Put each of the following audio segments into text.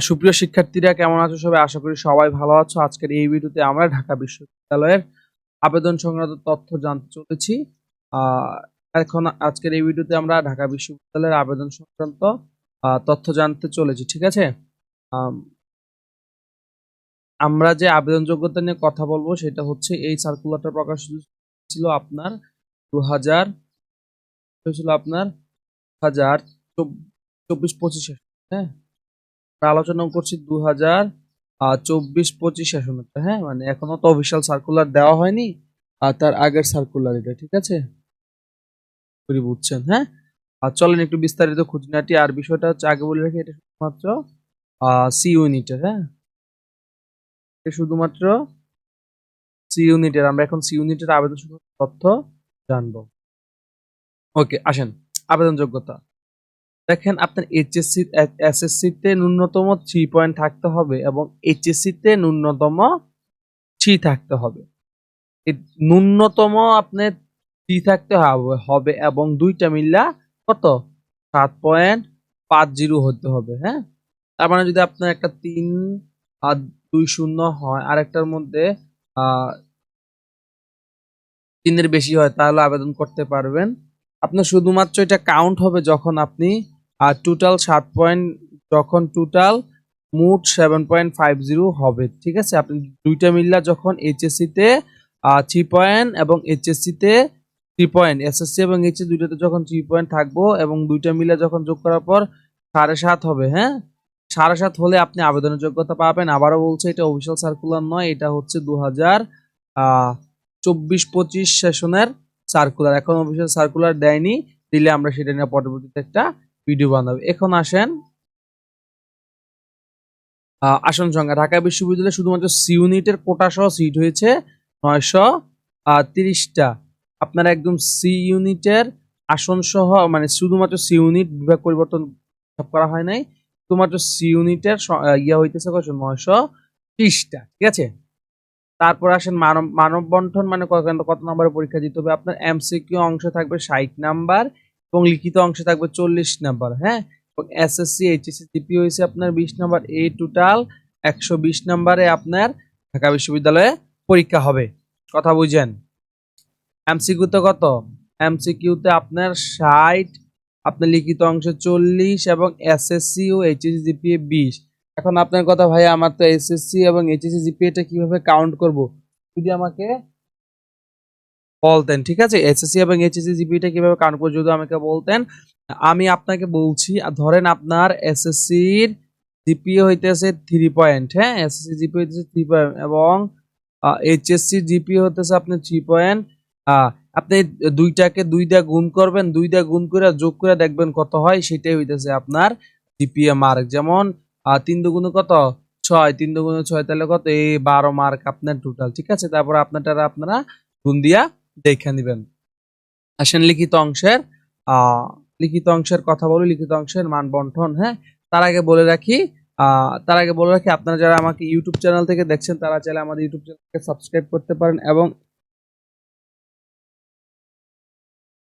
সুপ্রিয় শিক্ষার্থীরা কেমন আছো সবাই? আশা করি সবাই ভালো আছো। আজকের এই ভিডিওতে আমরা ঢাকা বিশ্ববিদ্যালয়ের আবেদন সংক্রান্ত তথ্য জানতে চলেছি। এখন আজকের এই ভিডিওতে আমরা ঢাকা বিশ্ববিদ্যালয়ের আবেদন সংক্রান্ত তথ্য জানতে চলেছি ঠিক আছে? আম, আমরা যে আবেদন যোগ্যতা নিয়ে কথা বলব সেটা হচ্ছে এই সার্কুলারটা প্রকাশ ছিল আপনার দু হাজার হয়েছিল আপনার হাজার চব্বিশ পঁচিশে হ্যাঁ? আলোচনা করছি দু হাজার চব্বিশ পঁচিশ সেশনটা হ্যাঁ? মানে এখনও তো অফিসিয়াল সার্কুলার দেওয়া হয়নি আর তার আগের সার্কুলার এটা, ঠিক আছে? বুঝছেন হ্যাঁ? আর চলেন একটু বিস্তারিত খুঁটিনাটি আর বিষয়টা হচ্ছে আগে বলে রাখি, এটা শুধুমাত্র সি ইউনিটের হ্যাঁ? এটা শুধুমাত্র সি ইউনিটের আমরা এখন সি ইউনিটের আবেদন তথ্য জানব। ওকে, আসেন আবেদন যোগ্যতা দেখেন আপনার এইচএসসি এসএসসি তে ন্যূনতম থ্রি পয়েন্ট থাকতে হবে এবং এইচএসসি তে ন্যূনতম থ্রি থাকতে হবে। ন্যূনতম আপনার থ্রি থাকতে হবে এবং দুইটা মিল্লা কত? সাত পয়েন্ট পাঁচ জিরো হতে হবে হ্যাঁ? তার মানে যদি আপনার একটা তিন আর দুই শূন্য হয় আর একটার মধ্যে তিনের বেশি হয়, তাহলে আবেদন করতে পারবেন। আপনার শুধুমাত্র এটা কাউন্ট হবে যখন আপনি আর টোটাল সাত পয়েন্ট যখন টোটাল মোট সেভেন পয়েন্ট ফাইভ জিরো হবে, ঠিক আছে? আপনি দুইটা মিল্লা যখন এইচএসসি তে থ্রি পয়েন্ট এবং এইচএসসি তে থ্রি পয়েন্ট এসএসসি এবং এইচএস দুইটাতে যখন থ্রি পয়েন্ট থাকব এবং দুইটা মিলে যখন যোগ করার পর সাড়ে সাত হবে হ্যাঁ? সাড়ে সাত হলে আপনি আবেদনের যোগ্যতা পাবেন। আবারও বলছে, এটা অফিসিয়াল সার্কুলার নয়, এটা হচ্ছে দু হাজার চব্বিশ পঁচিশ সেশনের সার্কুলার এখন অফিসিয়াল সার্কুলার দেয়নি, দিলে আমরা সেটা নিয়ে পরবর্তীতে একটা ভিডিও বানাবো। এখন আসেন আসন সংখ্যা। ঢাকা বিশ্ববিদ্যালয়ে শুধুমাত্র সি ইউনিটের কোটা সহ সিট হয়েছে নয়শো তিরিশটা। আপনার একদম সি ইউনিটের আসন সহ মানে শুধুমাত্র সি ইউনিট বিভাগ পরিবর্তন করা হয় নাই, শুধুমাত্র সি ইউনিটের ইয়া হইতেছে কত নয়শো ত্রিশটা, ঠিক আছে? তারপর আসেন মানব মানব বন্টন মানে কত কত নম্বরের পরীক্ষা দিতে হবে? আপনার এমসিকিউ অংশে থাকবে ষাট নাম্বার এবং লিখিত অংশে থাকবে চল্লিশ নাম্বার হ্যাঁ? এবং এসএসসি এইচএসসি জিপি হয়েছে আপনার বিশ নাম্বার এই টোটাল একশো বিশ নাম্বারে আপনার ঢাকা বিশ্ববিদ্যালয়ে পরীক্ষা হবে। কথা বুঝেন? এমসিকিউতে কত? এমসিকিউতে আপনার ষাট, আপনার লিখিত অংশে চল্লিশ এবং এসএসসি ও এইচএসসি জিপিএ বিশ। এখন আপনার কথা ভাই আমার তো এসএসসি এবং এইচএসসি জিপিএটা কীভাবে কাউন্ট করব? যদি আমাকে বলতেন ঠিক আছে? এসএসসি এবং এইচএসসি জিপিএটা কীভাবে করব যদি আমাকে বলতেন? আমি আপনাকে বলছি ধরেন আপনার এসএসসির জিপিএ হইতেছে থ্রি পয়েন্ট হ্যাঁ? এসএসসি জিপিএ হইতেছে থ্রি পয়েন্ট এবং এইচএসসি জিপি হইতেছে আপনি থ্রি পয়েন্ট আপনি দুইটাকে দুই দিয়ে গুণ করবেন, দুই দিয়ে গুণ করে যোগ করে দেখবেন কত হয়, সেটাই হইতেছে আপনার জিপিএ মার্ক যেমন তিন দুগুণে কত? ছয়। তিন দুগুণে ছয় তাহলে কত? এই বারো মার্ক আপনার টোটাল ঠিক আছে? তারপর আপনারটা আপনারা গুণ দিয়া দেখে নিবেন। আসেন লিখিত অংশের লিখিত অংশের কথা বলি, লিখিত অংশের মান বন্টন হ্যাঁ? তার আগে বলে রাখি তার আগে বলে রাখি, আপনারা যারা আমাকে ইউটিউব চ্যানেল থেকে দেখছেন, তারা চাইলে আমাদের ইউটিউব চ্যানেলকে সাবস্ক্রাইব করতে পারেন এবং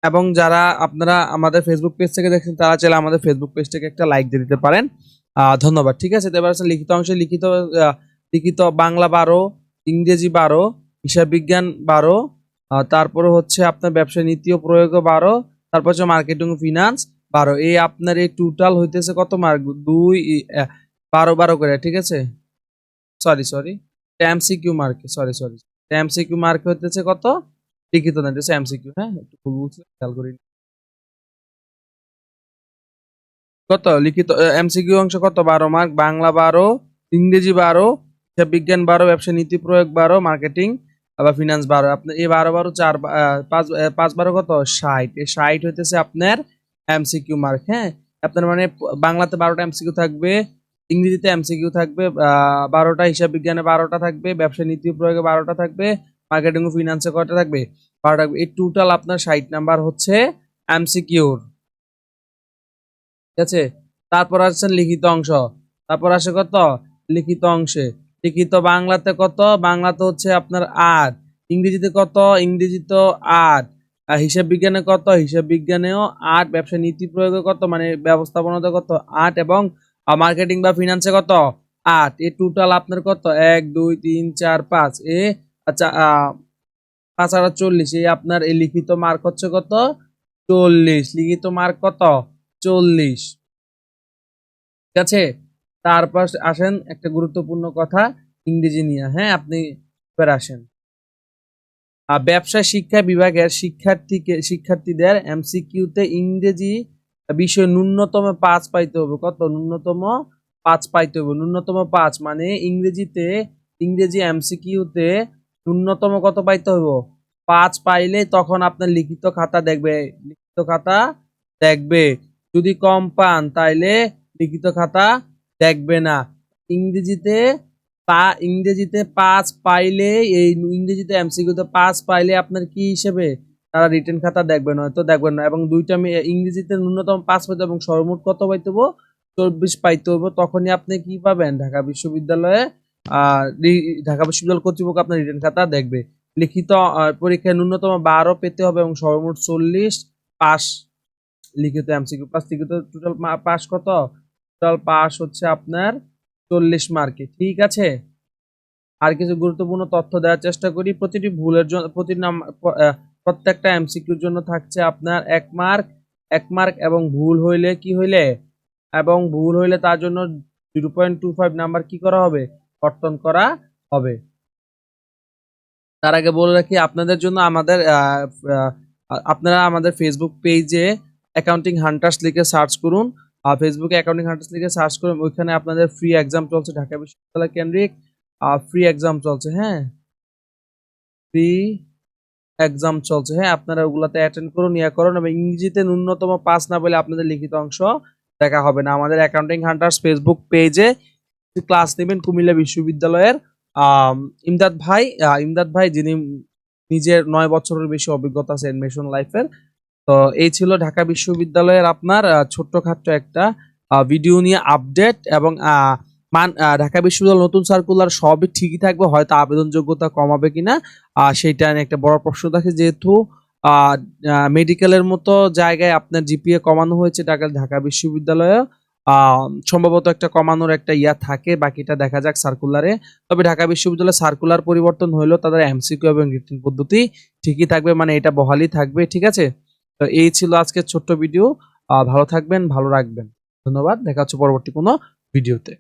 এবং যারা আপনারা আমাদের ফেসবুক পেজ থেকে দেখছেন, তারা চাইলে আমাদের ফেসবুক পেজটাকে একটা লাইক দিয়ে দিতে পারেন। ধন্যবাদ, ঠিক আছে? এবার আছে লিখিত অংশে, লিখিত লিখিত বাংলা বারো, ইংরেজি বারো, হিসাব বিজ্ঞান বারো তারপরে হচ্ছে আপনার ব্যবসা নীতি ও প্রয়োগ বারো, তারপর হচ্ছে মার্কেটিং ফিনান্স বারো। এই আপনার এই টোটাল হইতেছে কত মার্ক দুই বারো বারো করে, ঠিক আছে? সরি সরি এমসিকিউ মার্কে সরি সরি এমসিকিউ মার্ক হইতেছে কত? লিখিত না, এটা এমসিকিউ হ্যাঁ? একটু ভুল বলছি খেয়াল করি কত? লিখিত এমসিকিউ অংশ কত? বারো মার্ক বাংলা বারো, ইংরেজি বারো হিসাব বিজ্ঞান বারো ব্যবসা নীতি প্রয়োগ বারো মার্কেটিং আবার ফিনান্স বারো। আপনার এই বারো বারো চার পাঁচ পাঁচ বারো কত? ষাট। এই ষাট হইতেছে আপনার এমসিকিউ মার্ক হ্যাঁ? আপনার মানে বাংলাতে বারোটা এমসিকিউ থাকবে, ইংরেজিতে এমসিকিউ থাকবে বারোটা হিসাব বিজ্ঞানে বারোটা থাকবে, ব্যবসা নীতি প্রয়োগে বারোটা থাকবে মার্কেটিং ও ফিনান্সে কয়টা থাকবে? বারোটা থাকবে। এই টোটাল আপনার ষাট নাম্বার হচ্ছে এমসিকিউর ঠিক আছে? তারপর আসছেন লিখিত অংশ। তারপর আসে কত? লিখিত অংশে। লিখিত বাংলাতে কত? বাংলাতে হচ্ছে আপনার আট। ইংরেজিতে কত? ইংরেজিতে আট। আর হিসাব বিজ্ঞানে কত? হিসাব বিজ্ঞানেও আট। ব্যবসা নীতি প্রয়োগে কত? মানে ব্যবস্থাপনাতে কত? আট। এবং মার্কেটিং বা ফিনান্সে কত? আট। এ টোটাল আপনার কত? এক, দুই, তিন, চার, পাঁচ। এ আচ্ছা পাঁচ আর চল্লিশ। এই আপনার এই লিখিত মার্ক হচ্ছে কত? চল্লিশ। লিখিত মার্ক কত? চল্লিশ। ঠিক আছে? তারপর আসেন একটা গুরুত্বপূর্ণ কথা, ইংরেজি নিয়ে। হ্যাঁ আপনি এবার আসেন। ব্যবসা শিক্ষা বিভাগের শিক্ষার্থীকে, শিক্ষার্থীদের এমসিকিউতে ইংরেজি বিষয়ে ন্যূনতম পাঁচ পাইতে হবে। কত? ন্যূনতম পাঁচ পাইতে হবে। ন্যূনতম পাঁচ মানে ইংরেজিতে, ইংরেজি এমসিকিউতে ন্যূনতম কত পাইতে হবে পাঁচ পাইলে তখন আপনার লিখিত খাতা দেখবে। লিখিত খাতা দেখবে। যদি কম পান তাইলে লিখিত খাতা দেখবে না। ইংরেজিতে পা, ইংরেজিতে পাঁচ পাইলে, এই ইংরেজিতে এমসিকিউতে পাঁচ পাইলে আপনার কি হিসেবে? তারা রিটেন খাতা দেখবে না, হয়তো দেখবেন না। এবং দুইটা ইংরেজিতে ন্যূনতম পাঁচ পাইতে এবং সর্বমোট কত পাইতে হবে? চব্বিশ পাইতে হব। তখনই আপনি কি পাবেন? ঢাকা বিশ্ববিদ্যালয়ে ঢাকা বিশ্ববিদ্যালয় কর্তৃপক্ষ আপনার রিটেন খাতা দেখবে। লিখিত পরীক্ষায় ন্যূনতম বারো পেতে হবে এবং সর্বমোট চল্লিশ পাস লিখিত এমসিকিউ পাস লিখিত, টোটাল পাস কত? টোটাল পাস হচ্ছে আপনার চল্লিশ মার্কে ঠিক আছে? আর কিছু গুরুত্বপূর্ণ তথ্য দেওয়ার চেষ্টা করি। প্রতিটি ভুলের জন্য প্রতি প্রত্যেকটা এমসিকিউর জন্য থাকছে আপনার এক মার্ক এক মার্ক এবং ভুল হইলে কি হইলে? এবং ভুল হইলে তার জন্য zero point two five number কি করা হবে? কর্তন করা হবে। তার আগে বলে রাখি, আপনাদের জন্য আমাদের আপনারা আমাদের ফেসবুক পেজে অ্যাকাউন্টিং হান্টার্স লিখে সার্চ করুন। ফেসবুকে অ্যাকাউন্টিং হান্টার্স লিখে সার্চ করুন, ওইখানে আপনাদের ফ্রি এক্সাম চলছে ঢাকা বিশ্ববিদ্যালয় কেন্দ্রিক। ফ্রি এক্সাম চলছে হ্যাঁ? ফ্রি এক্সাম চলছে হ্যাঁ? আপনারা ওগুলাতে অ্যাটেন্ড করুন, ইয়া করুন এবং ইংরেজিতে ন্যূনতম পাস না বলে আপনাদের লিখিত অংশ দেখা হবে না। আমাদের অ্যাকাউন্টিং হান্টার্স ফেসবুক পেজে ক্লাস নেবেন কুমিল্লা বিশ্ববিদ্যালয়ের। ইমদাদ ভাই ইমদাদ ভাই যিনি নিজের নয় বছরের বেশি অভিজ্ঞতা আছে অ্যানিমেশন লাইফের তো এই ছিল ঢাকা বিশ্ববিদ্যালয়ের আপনার ছোট্টখাট্ট একটা ভিডিও নিয়ে আপডেট এবং মান ঢাকা বিশ্ববিদ্যালয় নতুন সার্কুলার সবই ঠিকই থাকবে, হয়তো আবেদন যোগ্যতা কমাবে কিনা সেইটা নিয়ে একটা বড় প্রশ্ন থাকে যেহেতু মেডিকেলের মতো জায়গায় আপনার জিপিএ কমানো হয়েছে ঢাকা ঢাকা বিশ্ববিদ্যালয়ে সম্ভবত একটা কমানোর একটা ইয়া থাকে, বাকিটা দেখা যাক সার্কুলারে তবে ঢাকা বিশ্ববিদ্যালয়ে সার্কুলার পরিবর্তন হইলেও তাদের এমসিকিউ এবং রিটেন পদ্ধতি ঠিকই থাকবে মানে এটা বহালই থাকবে, ঠিক আছে? তো এই ছিল আজকের ছোট্ট ভিডিও। ভালো থাকবেন, ভালো রাখবেন। ধন্যবাদ। দেখা হচ্ছে পরবর্তী কোনো ভিডিওতে।